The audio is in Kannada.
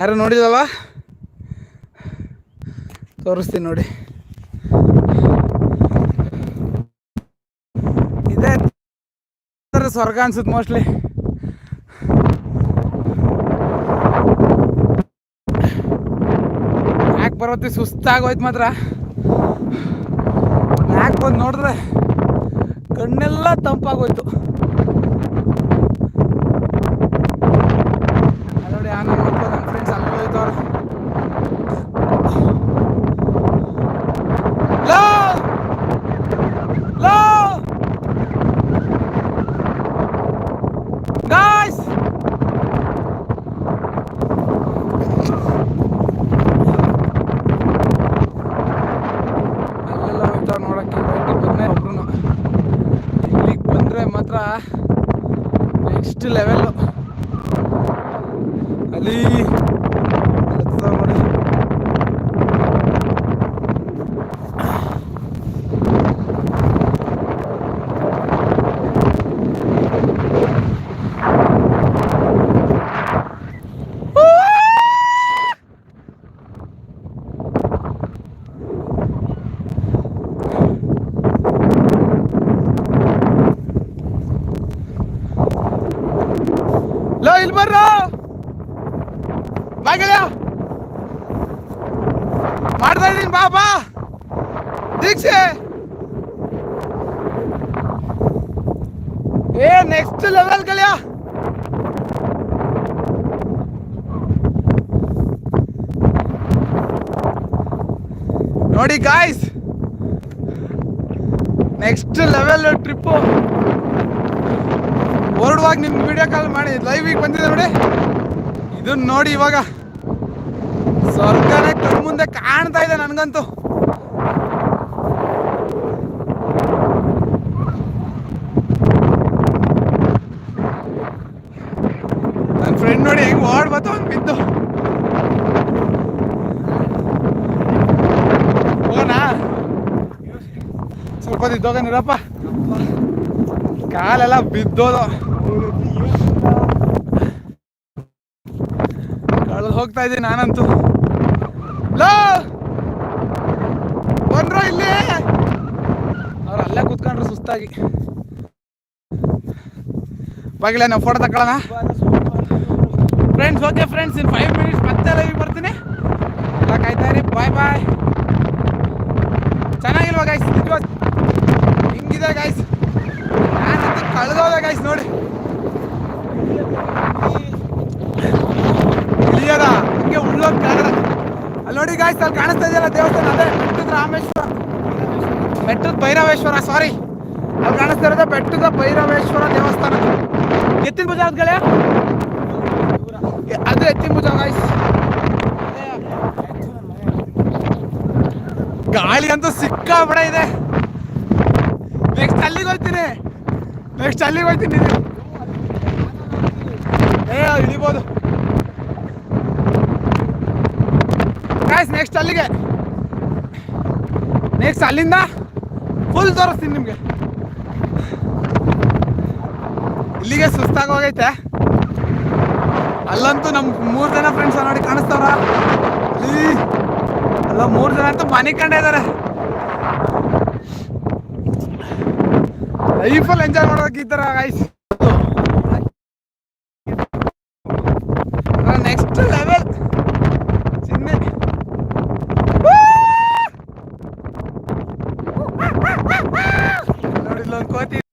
ಯಾರು ನೋಡಿದಲ್ಲ? ತೋರಿಸ್ತೀನಿ ನೋಡಿ. ಇದೇ. ಸ್ವರ್ಗ ಅನ್ಸುತ್ತೆ ಮೋಸ್ಟ್ಲಿ ಯಾಕೆ ಬರೋತಿ ಸುಸ್ತಾಗೋಯ್ತು ಮಾತ್ರ. ಯಾಕೆ ಬಂದು ನೋಡಿದ್ರೆ ಕಣ್ಣೆಲ್ಲ ತಂಪಾಗೋಯ್ತು ಅಲ್ಲ್ ನೋಡಿ ಆ ನನ್ನ ಮಕ್ಕಳು ನನ್ನ ಫ್ರೆಂಡ್ಸ್ ಅಲ್ಲಿ ಹೋಯ್ತವ್ರೆ ಲೋ ಲೋ ಗಾಯ್ಸ್ ಅಲ್ಲೆಲ್ಲ ಹೋಗ್ತಾವ್ ನೋಡಕ್ಕೆ ಬನ್ನಿ ಒಬ್ರು ಇಲ್ಲಿಗೆ ಬಂದರೆ ಮಾತ್ರ ನೆಕ್ಸ್ಟ್ ಲೆವೆಲ್ಲು ಅಲ್ಲಿ ಹತ್ತುತ್ತಾವ್ ನೋಡಿ ಲೋ ಇಲ್ಲಿ ಬರ್ರ. ಬಾ ಗೆಳೆಯ. ಮಾಡ್ತಾ ಇದೀನಿ ಬಾ ದೀಕ್ಷೆ. ಏ ನೆಕ್ಸ್ಟ್ ಲೆವೆಲ್ ಗೆಳೆಯ. ನೋಡಿ ಗಾಯ್ಸ್ ನೆಕ್ಸ್ಟ್ ಲೆವೆಲ್ ಟ್ರಿಪ್ಪು ಹೊರಡುವಾಗ ನಿಮ್ಗೆ ವಿಡಿಯೋ ಕಾಲ್ ಮಾಡಿ ಲೈವಿಗೆ ಬಂದಿದೆ ನೋಡಿ. ಇದನ್ನ ನೋಡಿ ಇವಾಗ ಸ್ವರ್ಗನೇ ಕಣ್ಮುಂದೆ ಕಾಣ್ತಾ ಇದೆ ನನಗಂತೂ. ನನ್ನ ಫ್ರೆಂಡ್ ನೋಡಿ ಹೆಂಗೆ ಓಡ್ಬತ್ತು ಬತ್ತು ಹಂಗ್ ಬಿದ್ದು. ಸ್ವಲ್ಪ ಇದ್ದೋಗ ನೀರಪ್ಪ. ಕಾಲೆಲ್ಲ ಬಿದ್ದೋದು. ಕಳೆದು ಹೋಗ್ತಾ ಇದ್ದೀನಿ ನಾನಂತೂ. ಲೋ! ಬಂದ್ರ ಇಲ್ಲಿ? ಅವ್ರು ಅಲ್ಲೇ ಕೂತ್ಕೊಂಡ್ರು ಸುಸ್ತಾಗಿ. ಬಾಗಿಲ ನಾವು ಫೋಟೋ ತಗೊಳ್ಳೋಣ friends okay friends in five minutes ಮತ್ತೆ ಲೈವ್ ಬರ್ತೀನಿ. ಎಲ್ಲ ಕಾಯ್ತಾ ಇರಿ ಬಾಯ್ ಬಾಯ್ ಚೆನ್ನಾಗಿಲ್ವಾ ಗಾಯ್ಸ್ ಹಿಂಗಿದೆ ಗಾಯ್ಸ್ ನಾನು ಕಳೆದೋದೆ ಗಾಯ್ಸ್ ನೋಡಿ ಇಳಿಯದ ಹಿಂಗೆ ಉಳ್ಳೋಗ್ ಕಾಣದ ಅಲ್ಲಿ ನೋಡಿ ಗಾಯ್ಸ್ ಅಲ್ಲಿ ಕಾಣಿಸ್ತಾ ಇದೆಯಲ್ಲ ದೇವಸ್ಥಾನ? ಅದೇ ಬೆಟ್ಟದ ರಾಮೇಶ್ವರ. ಬೆಟ್ಟದ ಭೈರವೇಶ್ವರ ಸಾರಿ ಅಲ್ಲಿ ಕಾಣಿಸ್ತಾ ಇರೋದೇ ಬೆಟ್ಟದ ಭೈರವೇಶ್ವರ ದೇವಸ್ಥಾನ. ಎತ್ತಿನ ಭುಜ ಎ- ಅದು ಎತ್ತಿನ ಭುಜ ಗಾಯ್ಸ್ ಗಾಳಿ ಅಂತೂ ಸಿಕ್ಕಾಬಿಡ ಇದೆ. ನೆಕ್ಸ್ಟ್ ಅಲ್ಲಿಗೆ ಹೋಗ್ತೀನಿ. ನೆಕ್ಸ್ಟ್ ಅಲ್ಲಿಗೆ ಹೋಗ್ತೀನಿ ಇದು. ಏ ಇಳಿಬೋದು ಗಾಯ್ಸ್ ನೆಕ್ಸ್ಟ್ ಅಲ್ಲಿಗೆ. ನೆಕ್ಸ್ಟ್ ಅಲ್ಲಿಂದ ಫುಲ್ ತೋರಿಸ್ತೀನಿ ನಿಮಗೆ. ಇಲ್ಲಿಗೆ ಸುಸ್ತಾಗೋಗೈತೆ ಅಲ್ಲಂತೂ ನಮ್ಮ ಮೂರು ಜನ ಫ್ರೆಂಡ್ಸ್ ನೋಡಿ ಕಾಣಿಸ್ತವ್ರ? ಅಲ್ಲಿ, ಮೂರು ಜನ ಅಂತೂ ಮನೆ ಕಂಡ ಇದಾರೆ. ಲೈಫಲ್ಲಿ ಎಂಜಾಯ್ ಮಾಡೋದಕ್ಕೆ ಈ ಥರ ಗೈಸ್ ನೆಕ್ಸ್ಟ್ ಲೆವೆಲ್ ಚಿನ್ನೆ ನೋಡಿ ಇಲ್ಲೊಂದು